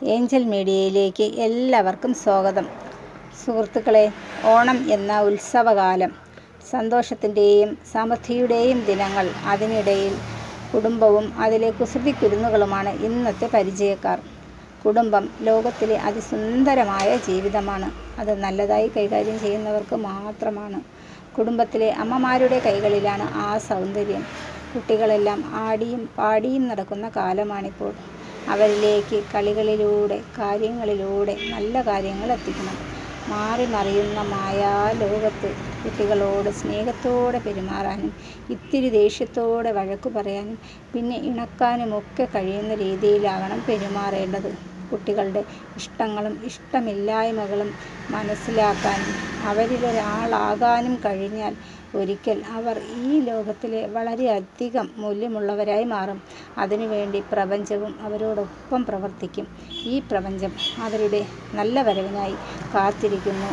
Angel മീഡിയയിലേക്ക് എല്ലാവർക്കും സ്വാഗതം. സുഹൃത്തുക്കളെ ഓണം എന്ന ഉത്സവകാലം സന്തോഷത്തിന്റെയും സമൃദ്ധിയുടെയും ദിനങ്ങൾ അതിനിടയിൽ കുടുംബവും അതിലെ കുസൃതി കുരുന്നുകളുമാണ് ഇന്നത്തെ പരിചയക്കാർ. കുടുംബം ലോകത്തിലെ അതിസുന്ദരമായ ജീവിതമാണ്. അത് നല്ലതായി കൈകാര്യം ചെയ്യുന്നവർക്ക് മാത്രമാണ്. കുടുംബത്തിലെ അമ്മമാരുടെ കൈകളിലാണ് ആ സൗന്ദര്യം. കുട്ടികളെല്ലാം ആടിയും പാടിയും നടക്കുന്ന കാലമാണിപ്പോൾ. അവരിലേക്ക് കളികളിലൂടെ കാര്യങ്ങളിലൂടെ നല്ല കാര്യങ്ങൾ എത്തിക്കണം. മാറി മറിയുന്ന മായാ ലോകത്ത് കുട്ടികളോട് സ്നേഹത്തോടെ പെരുമാറാനും ഇത്തിരി ദേഷ്യത്തോടെ വഴക്കു പറയാനും പിന്നെ ഇണക്കാനുമൊക്കെ കഴിയുന്ന രീതിയിലാകണം പെരുമാറേണ്ടത്. കുട്ടികളുടെ ഇഷ്ടങ്ങളും ഇഷ്ടമില്ലായ്മകളും മനസ്സിലാക്കാനും അവരിലൊരാളാകാനും കഴിഞ്ഞാൽ ഒരിക്കൽ അവർ ഈ ലോകത്തിലെ വളരെയധികം മൂല്യമുള്ളവരായി മാറും. അതിനുവേണ്ടി പ്രപഞ്ചവും അവരോടൊപ്പം പ്രവർത്തിക്കും. ഈ പ്രപഞ്ചം അവരുടെ നല്ല വരവിനായി കാത്തിരിക്കുന്നു.